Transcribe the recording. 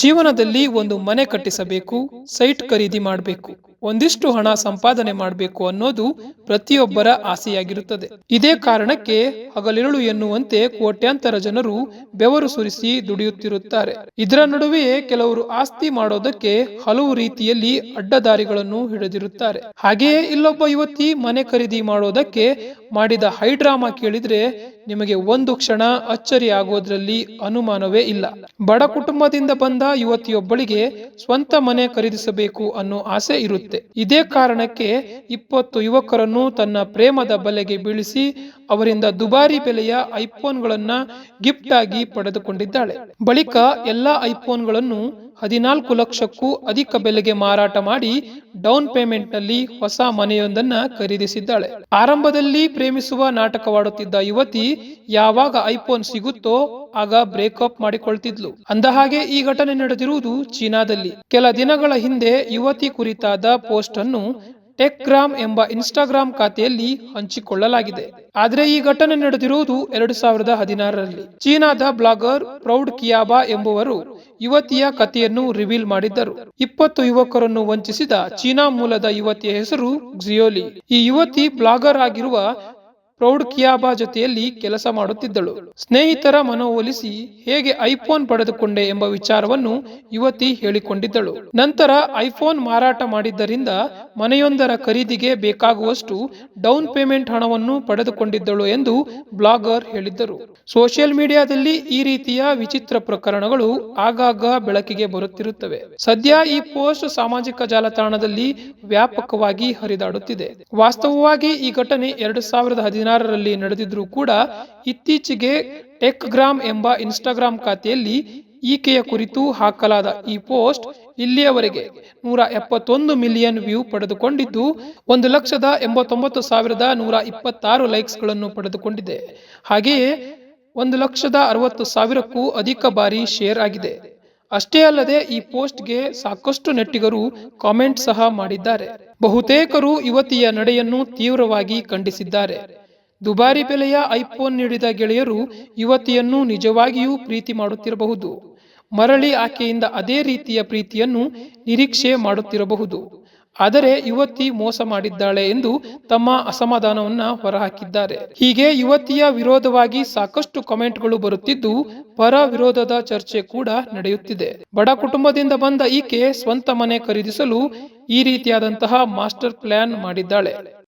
ಜೀವನದಲ್ಲಿ ಒಂದು ಮನೆ ಕಟ್ಟಿಸಬೇಕು, ಸೈಟ್ ಖರೀದಿ ಮಾಡಬೇಕು, ಒಂದಿಷ್ಟು ಹಣ ಸಂಪಾದನೆ ಮಾಡಬೇಕು ಅನ್ನೋದು ಪ್ರತಿಯೊಬ್ಬರ ಆಸೆಯಾಗಿರುತ್ತದೆ. ಇದೇ ಕಾರಣಕ್ಕೆ ಹಗಲಿರುಳು ಎನ್ನುವಂತೆ ಕೋಟ್ಯಾಂತರ ಜನರು ಬೆವರು ಸುರಿಸಿ ದುಡಿಯುತ್ತಿರುತ್ತಾರೆ. ಇದರ ನಡುವೆಯೇ ಕೆಲವರು ಆಸ್ತಿ ಮಾಡೋದಕ್ಕೆ ಹಲವು ರೀತಿಯಲ್ಲಿ ಅಡ್ಡದಾರಿಗಳನ್ನು ಹಿಡಿದಿರುತ್ತಾರೆ. ಹಾಗೆಯೇ ಇಲ್ಲೊಬ್ಬ ಯುವತಿ ಮನೆ ಖರೀದಿ ಮಾಡೋದಕ್ಕೆ ಮಾಡಿದ ಹೈಡ್ರಾಮಾ ಕೇಳಿದ್ರೆ ನಿಮಗೆ ಒಂದು ಕ್ಷಣ ಅಚ್ಚರಿ ಆಗೋದ್ರಲ್ಲಿ ಅನುಮಾನವೇ ಇಲ್ಲ. ಬಡ ಕುಟುಂಬದಿಂದ ಬಂದ ಯುವತಿಯೊಬ್ಬಳಿಗೆ ಸ್ವಂತ ಮನೆ ಖರೀದಿಸಬೇಕು ಅನ್ನೋ ಆಸೆ ಇರುತ್ತೆ. ಇದೇ ಕಾರಣಕ್ಕೆ ಇಪ್ಪತ್ತು ಯುವಕರನ್ನು ತನ್ನ ಪ್ರೇಮದ ಬಲೆಗೆ ಬೀಳಿಸಿ ಅವರಿಂದ ದುಬಾರಿ ಬೆಲೆಯ ಐಫೋನ್ಗಳನ್ನ ಗಿಫ್ಟ್ ಆಗಿ ಪಡೆದುಕೊಂಡಿದ್ದಾಳೆ. ಬಳಿಕ ಎಲ್ಲಾ ಐಫೋನ್ಗಳನ್ನು ಹದಿನಾಲ್ಕು ಲಕ್ಷಕ್ಕೂ ಅಧಿಕ ಬೆಲೆಗೆ ಮಾರಾಟ ಮಾಡಿ ಡೌನ್ ಪೇಮೆಂಟ್ನಲ್ಲಿ ಹೊಸ ಮನೆಯೊಂದನ್ನ ಖರೀದಿಸಿದ್ದಾಳೆ. ಆರಂಭದಲ್ಲಿ ಪ್ರೇಮಿಸುವ ನಾಟಕವಾಡುತ್ತಿದ್ದ ಯುವತಿ ಯಾವಾಗ ಐಫೋನ್ ಸಿಗುತ್ತೋ ಆಗ ಬ್ರೇಕಪ್ ಮಾಡಿಕೊಳ್ತಿದ್ಲು. ಅಂದಹಾಗೆ ಈ ಘಟನೆ ನಡೆದಿರುವುದು ಚೀನಾದಲ್ಲಿ. ಕೆಲ ದಿನಗಳ ಹಿಂದೆ ಯುವತಿ ಕುರಿತಾದ ಪೋಸ್ಟ್ ಅನ್ನು ಟೆಕ್ಗ್ರಾಮ್ ಎಂಬ ಇನ್ಸ್ಟಾಗ್ರಾಮ್ ಖಾತೆಯಲ್ಲಿ ಹಂಚಿಕೊಳ್ಳಲಾಗಿದೆ. ಆದರೆ ಈ ಘಟನೆ ನಡೆದಿರುವುದು ಎರಡು ಸಾವಿರದ ಹದಿನಾರರಲ್ಲಿ. ಚೀನಾದ ಬ್ಲಾಗರ್ ಪ್ರೌಡ್ ಕಿಯಾಬಾ ಎಂಬುವರು ಯುವತಿಯ ಕಥೆಯನ್ನು ರಿವೀಲ್ ಮಾಡಿದ್ದರು. ಇಪ್ಪತ್ತು ಯುವಕರನ್ನು ವಂಚಿಸಿದ ಚೀನಾ ಮೂಲದ ಯುವತಿಯ ಹೆಸರು ಜಿಯೋಲಿ. ಈ ಯುವತಿ ಬ್ಲಾಗರ್ ಆಗಿರುವ ಪ್ರೌಡ್ ಕಿಯಾಬಾ ಜೊತೆಯಲ್ಲಿ ಕೆಲಸ ಮಾಡುತ್ತಿದ್ದಳು. ಸ್ನೇಹಿತರ ಮನವೊಲಿಸಿ ಹೇಗೆ ಐಫೋನ್ ಪಡೆದುಕೊಂಡೆ ಎಂಬ ವಿಚಾರವನ್ನು ಯುವತಿ ಹೇಳಿಕೊಂಡಿದ್ದಳು. ನಂತರ ಐಫೋನ್ ಮಾರಾಟ ಮಾಡಿದ್ದರಿಂದ ಮನೆಯೊಂದರ ಖರೀದಿಗೆ ಬೇಕಾಗುವಷ್ಟು ಡೌನ್ ಪೇಮೆಂಟ್ ಹಣವನ್ನು ಪಡೆದುಕೊಂಡಿದ್ದಳು ಎಂದು ಬ್ಲಾಗರ್ ಹೇಳಿದ್ದರು. ಸೋಷಿಯಲ್ ಮೀಡಿಯಾದಲ್ಲಿ ಈ ರೀತಿಯ ವಿಚಿತ್ರ ಪ್ರಕರಣಗಳು ಆಗಾಗ ಬೆಳಕಿಗೆ ಬರುತ್ತಿರುತ್ತವೆ. ಸದ್ಯ ಈ ಪೋಸ್ಟ್ ಸಾಮಾಜಿಕ ಜಾಲತಾಣದಲ್ಲಿ ವ್ಯಾಪಕವಾಗಿ ಹರಿದಾಡುತ್ತಿದೆ. ವಾಸ್ತವವಾಗಿ ಈ ಘಟನೆ ಎರಡು ಸಾವಿರದ ಹದಿನಾರರಲ್ಲಿ ನಡೆದಿದ್ರೂ ಕೂಡ ಇತ್ತೀಚೆಗೆ ಟೆಕ್ಗ್ರಾಮ್ ಎಂಬ ಇನ್ಸ್ಟಾಗ್ರಾಂ ಖಾತೆಯಲ್ಲಿ ಈಕೆಯ ಕುರಿತು ಹಾಕಲಾದ ಈ ಪೋಸ್ಟ್ ಇಲ್ಲಿಯವರೆಗೆ ನೂರ ಎಪ್ಪತ್ತೊಂದು ಮಿಲಿಯನ್ ವ್ಯೂ ಪಡೆದುಕೊಂಡಿದ್ದು, ಒಂದು ಲಕ್ಷದ ಎಂಬತ್ತೊಂಬತ್ತು ಸಾವಿರದ ನೂರ ಇಪ್ಪತ್ತಾರು ಲೈಕ್ಸ್ಗಳನ್ನು ಪಡೆದುಕೊಂಡಿದೆ. ಹಾಗೆಯೇ, ಒಂದು ಲಕ್ಷದ ಅರವತ್ತು ಸಾವಿರಕ್ಕೂ ಅಧಿಕ ಬಾರಿ ಶೇರ್ ಆಗಿದೆ. ಅಷ್ಟೇ ಅಲ್ಲದೆ, ಈ ಪೋಸ್ಟ್ಗೆ ಸಾಕಷ್ಟು ನೆಟ್ಟಿಗರು ಕಾಮೆಂಟ್ ಸಹ ಮಾಡಿದ್ದಾರೆ. ಬಹುತೇಕರು ಯುವತಿಯ ನಡೆಯನ್ನು ತೀವ್ರವಾಗಿ ಖಂಡಿಸಿದ್ದಾರೆ. ದುಬಾರಿ ಬೆಲೆಯ ಐಫೋನ್ ನೀಡಿದ ಗೆಳೆಯರು ಯುವತಿಯನ್ನು ನಿಜವಾಗಿಯೂ ಪ್ರೀತಿ ಮಾಡುತ್ತಿರಬಹುದು. ಮರಳಿ ಆಕೆಯಿಂದ ಅದೇ ರೀತಿಯ ಪ್ರೀತಿಯನ್ನು ನಿರೀಕ್ಷೆ ಮಾಡುತ್ತಿರಬಹುದು. ಆದರೆ ಯುವತಿ ಮೋಸ ಮಾಡಿದ್ದಾಳೆ ಎಂದು ತಮ್ಮ ಅಸಮಾಧಾನವನ್ನ ಹೊರಹಾಕಿದ್ದಾರೆ. ಹೀಗೆ ಯುವತಿಯ ವಿರೋಧವಾಗಿ ಸಾಕಷ್ಟು ಕಮೆಂಟ್ಗಳು ಬರುತ್ತಿದ್ದು, ಪರ ವಿರೋಧದ ಚರ್ಚೆ ಕೂಡ ನಡೆಯುತ್ತಿದೆ. ಬಡ ಕುಟುಂಬದಿಂದ ಬಂದ ಈಕೆ ಸ್ವಂತ ಮನೆ ಖರೀದಿಸಲು ಈ ರೀತಿಯಾದಂತಹ ಮಾಸ್ಟರ್ ಪ್ಲಾನ್ ಮಾಡಿದ್ದಾಳೆ.